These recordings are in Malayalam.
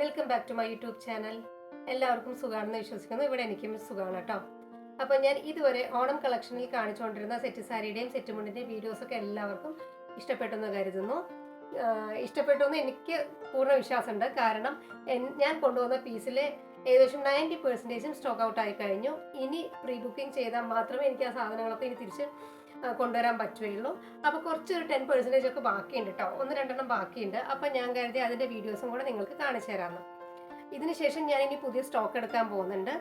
Welcome back to my YouTube channel എല്ലാവർക്കും സുഖമാണെന്ന് വിശ്വസിക്കുന്നു. ഇവിടെ എനിക്കും സുഖമാണ് കേട്ടോ. അപ്പോൾ ഞാൻ ഇതുവരെ ഓണം കളക്ഷനിൽ കാണിച്ചുകൊണ്ടിരുന്ന സെറ്റ് സാരിയുടെയും സെറ്റ് മുണ്ടിന്റെയും വീഡിയോസൊക്കെ എല്ലാവർക്കും ഇഷ്ടപ്പെട്ടെന്ന് കരുതുന്നു. ഇഷ്ടപ്പെട്ടു എന്ന് എനിക്ക് പൂർണ വിശ്വാസമുണ്ട്. കാരണം ഞാൻ കൊണ്ടുവന്ന പീസിലെ ഏകദേശം നയന്റി പെർസെന്റേജും സ്റ്റോക്ക് ഔട്ട് ആയി കഴിഞ്ഞു. ഇനി പ്രീ ബുക്കിംഗ് ചെയ്താൽ മാത്രമേ എനിക്ക് ആ സാധനങ്ങളൊക്കെ ഇനി തിരിച്ച് കൊണ്ടുവരാൻ പറ്റുകയുള്ളൂ. അപ്പോൾ കുറച്ചൊരു ടെൻ പെർസെന്റേജ് ഒക്കെ ബാക്കിയുണ്ട് കേട്ടോ ഒന്ന് രണ്ടെണ്ണം ബാക്കിയുണ്ട്. അപ്പോൾ ഞാൻ കരുതി അതിന്റെ വീഡിയോസും കൂടെ നിങ്ങൾക്ക് കാണിച്ചു തരാമെന്ന് ഇതിന് ശേഷം ഞാൻ ഇനി പുതിയ സ്റ്റോക്ക് എടുക്കാൻ പോകുന്നുണ്ട്.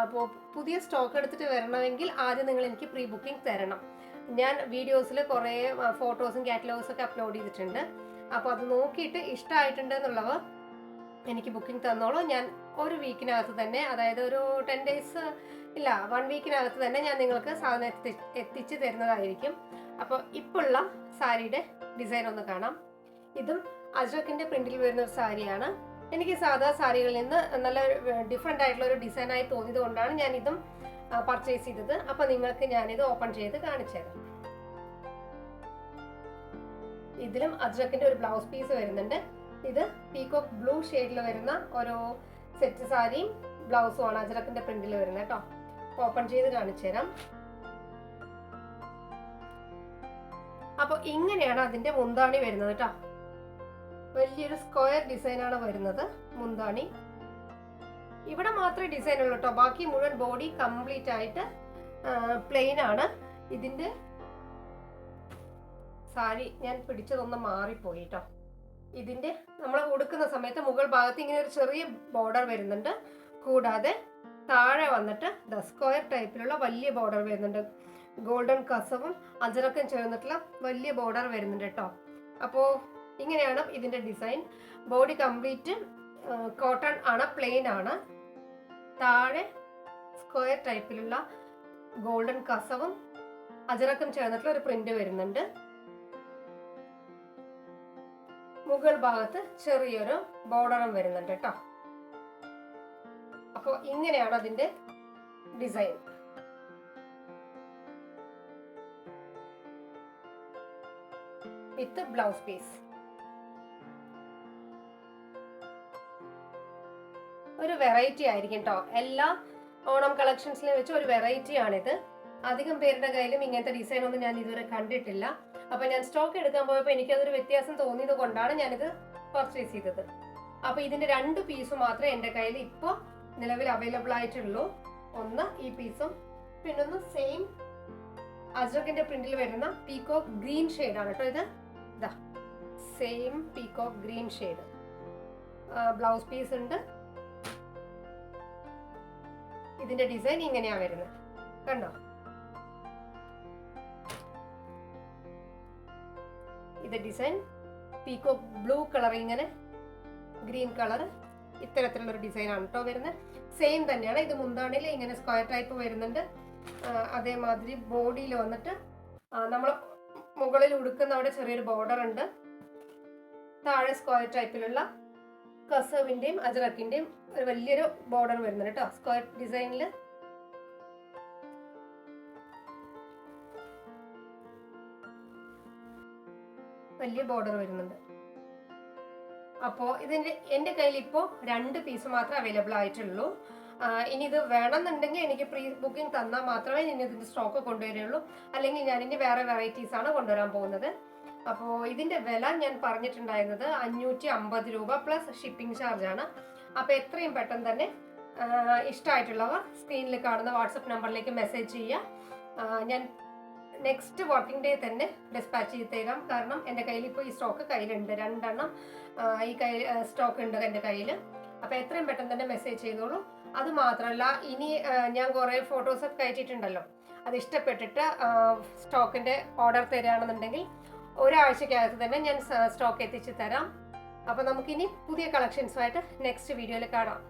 അപ്പോൾ പുതിയ സ്റ്റോക്ക് എടുത്തിട്ട് വരണമെങ്കിൽ ആദ്യം നിങ്ങൾ എനിക്ക് പ്രീ ബുക്കിംഗ് തരണം. ഞാൻ വീഡിയോസിൽ കുറേ ഫോട്ടോസും കാറ്റലോഗ്സും ഒക്കെ അപ്ലോഡ് ചെയ്തിട്ടുണ്ട്. അപ്പോൾ അത് നോക്കിയിട്ട് ഇഷ്ടമായിട്ടുണ്ട് എന്നുള്ളവർ എനിക്ക് ബുക്കിംഗ് തന്നോളൂ. ഞാൻ ഒരു വീക്കിനകത്ത് തന്നെ അതായത് ഒരു ടെൻ ഡേയ്സ് ഇല്ല വൺ വീക്കിനകത്ത് തന്നെ ഞാൻ നിങ്ങൾക്ക് സാധനം എത്തി എത്തിച്ച് തരുന്നതായിരിക്കും. അപ്പോൾ ഇപ്പോൾ ഉള്ള സാരിയുടെ ഡിസൈൻ ഒന്ന് കാണാം. ഇതും അജ്രക്കിന്റെ പ്രിന്റിൽ വരുന്ന ഒരു സാരിയാണ്. എനിക്ക് സാധാ സാരികളിൽ നിന്ന് നല്ല ഡിഫറെന്റ് ആയിട്ടുള്ള ഒരു ഡിസൈനായി തോന്നിയത് കൊണ്ടാണ് ഞാൻ ഇതും പർച്ചേസ് ചെയ്തത്. അപ്പോൾ നിങ്ങൾക്ക് ഞാനിത് ഓപ്പൺ ചെയ്ത് കാണിച്ചു തരാം. ഇതിലും അജ്രക്കിന്റെ ഒരു ബ്ലൗസ് പീസ് വരുന്നുണ്ട്. ഇത് പീകോക്ക് ബ്ലൂ ഷെയ്ഡിൽ വരുന്ന ഒരു സെറ്റ് സാരിയും ബ്ലൗസും ആണ് അജ്രക്കിന്റെ പ്രിന്റിൽ വരുന്നത് കേട്ടോ. ഓപ്പൺ ചെയ്ത് കാണിച്ചു തരാം. അപ്പോൾ ഇങ്ങനെയാണ് അതിന്റെ മുന്താണി വരുന്നത് കേട്ടോ. വലിയൊരു സ്ക്വയർ ഡിസൈൻ ആണ് വരുന്നത് മുന്താണി. ഇവിടെ മാത്രമേ ഡിസൈൻ ഉള്ളൂ കേട്ടോ. ബാക്കി മുഴുവൻ ബോഡി കംപ്ലീറ്റ് ആയിട്ട് പ്ലെയിൻ ആണ്. ഇതിന്റെ സാരി ഞാൻ പിടിച്ചതൊന്ന് മാറിപ്പോയി കേട്ടോ. ഇതിന്റെ നമ്മൾ കൊടുക്കുന്ന സമയത്ത് മുകൾ ഭാഗത്ത് ഇങ്ങനെ ഒരു ചെറിയ ബോർഡർ വരുന്നുണ്ട്. കൂടാതെ താഴെ വന്നിട്ട് ദ സ്ക്വയർ ടൈപ്പിലുള്ള വലിയ ബോർഡർ വരുന്നുണ്ട്. ഗോൾഡൻ കസവും അജറക്കും ചേർന്നിട്ടുള്ള വലിയ ബോർഡർ വരുന്നുണ്ട് കേട്ടോ. അപ്പോൾ ഇങ്ങനെയാണ് ഇതിന്റെ ഡിസൈൻ ബോഡി കംപ്ലീറ്റ് കോട്ടൺ ആണ് പ്ലെയിൻ ആണ്. താഴെ സ്ക്വയർ ടൈപ്പിലുള്ള ഗോൾഡൻ കസവും അജറക്കം ചേർന്നിട്ടുള്ള ഒരു പ്രിന്റ് വരുന്നുണ്ട്. മുകൾ ഭാഗത്ത് ചെറിയൊരു ബോർഡറും വരുന്നുണ്ട് കേട്ടോ. അപ്പോൾ ഇങ്ങനെയാണ് അതിന്റെ ഡിസൈൻ. With blouse piece. ഒരു വെറൈറ്റി ആയിരിക്കും കേട്ടോ. എല്ലാ ഓണം കളക്ഷൻസിലും വെച്ച് ഒരു വെറൈറ്റി ആണിത് അധികം പേരുടെ കയ്യിലും ഇങ്ങനത്തെ ഡിസൈൻ ഒന്നും ഞാൻ ഇതുവരെ കണ്ടിട്ടില്ല. അപ്പൊ ഞാൻ സ്റ്റോക്ക് എടുക്കാൻ പോയപ്പോൾ എനിക്കതൊരു വ്യത്യാസം തോന്നിയത് കൊണ്ടാണ് ഞാനിത് പർച്ചേസ് ചെയ്തത്. അപ്പൊ ഇതിന്റെ രണ്ട് പീസ് മാത്രമേ എന്റെ കയ്യിൽ ഇപ്പോൾ നിലവിൽ അവൈലബിൾ ആയിട്ടുള്ളൂ. ഒന്ന് ഈ പീസും പിന്നൊന്ന് സെയിം അജോക്കിന്റെ പ്രിന്റിൽ വരുന്ന പീകോക്ക് ഗ്രീൻ ഷെയ്ഡ് ആണ് കേട്ടോ ഇത്. ഇതാ same peacock green shade blouse piece ഉണ്ട്. ഇതിന്റെ ഡിസൈൻ ഇങ്ങനെയാണ് വരുന്നത്. കണ്ടോ? ഇത് ഡിസൈൻ പീക്കോ ബ്ലൂ കളർ ഇങ്ങനെ ഗ്രീൻ കളർ ഇത്തരത്തിലുള്ളൊരു ഡിസൈൻ ആണ് കേട്ടോ വരുന്നത് സെയിം തന്നെയാണ്. ഇത് മുന്താണിൽ ഇങ്ങനെ സ്ക്വയർ ടൈപ്പ് വരുന്നുണ്ട്. അതേമാതിരി ബോഡിയിൽ വന്നിട്ട് നമ്മൾ മുകളിൽ ഉടുക്കുന്ന അവിടെ ചെറിയൊരു ബോർഡർ ഉണ്ട്. താഴെ സ്ക്വയർ ടൈപ്പിലുള്ള കസവിന്റെയും അജറക്കിന്റെയും ഒരു വലിയൊരു ബോർഡർ വരുന്നുണ്ട് കേട്ടോ സ്ക്വയർ ഡിസൈനിൽ വലിയ ബോർഡർ വരുന്നുണ്ട്. അപ്പോൾ ഇതിന്റെ എന്റെ കയ്യിൽ ഇപ്പോൾ രണ്ട് പീസ് മാത്രമേ അവൈലബിൾ ആയിട്ടുള്ളൂ. ഇനി ഇത് വേണമെന്നുണ്ടെങ്കിൽ എനിക്ക് പ്രീ ബുക്കിംഗ് തന്നാൽ മാത്രമേ ഇനി ഇതിന്റെ സ്റ്റോക്ക് കൊണ്ടുവരികയുള്ളൂ അല്ലെങ്കിൽ ഞാൻ ഇനി വേറെ വെറൈറ്റീസ് ആണ് കൊണ്ടുവരാൻ പോകുന്നത്. അപ്പോൾ ഇതിന്റെ വില ഞാൻ പറഞ്ഞിട്ടുണ്ടായിരുന്നത് അഞ്ഞൂറ്റി അമ്പത് രൂപ പ്ലസ് ഷിപ്പിംഗ് ചാർജ് ആണ്. അപ്പോൾ എത്രയും പെട്ടെന്ന് തന്നെ ഇഷ്ടമായിട്ടുള്ളവർ സ്ക്രീനിൽ കാണുന്ന വാട്സപ്പ് നമ്പറിലേക്ക് മെസ്സേജ് ചെയ്യുക. ഞാൻ നെക്സ്റ്റ് വർക്കിംഗ് ഡേ തന്നെ ഡിസ്പാച്ച് ചെയ്ത് തരാം കാരണം എന്റെ കയ്യിൽ ഇപ്പോൾ ഈ സ്റ്റോക്ക് കയ്യിലുണ്ട്. രണ്ടെണ്ണം ഈ കൈ സ്റ്റോക്ക് ഉണ്ട് എന്റെ കയ്യിൽ അപ്പോൾ എത്രയും പെട്ടെന്ന് തന്നെ മെസ്സേജ് ചെയ്തോളൂ. അത് മാത്രമല്ല ഇനി ഞാൻ കുറേ ഫോട്ടോസൊക്കെ കയറ്റിയിട്ടുണ്ടല്ലോ അത് ഇഷ്ടപ്പെട്ടിട്ട് സ്റ്റോക്കിന്റെ ഓർഡർ തരികയാണെന്നുണ്ടെങ്കിൽ ഒരാഴ്ചക്കകത്ത് തന്നെ ഞാൻ സ്റ്റോക്ക് എത്തിച്ച് തരാം. അപ്പോൾ നമുക്കിനി പുതിയ കളക്ഷൻസുമായിട്ട് നെക്സ്റ്റ് വീഡിയോയിൽ കാണാം.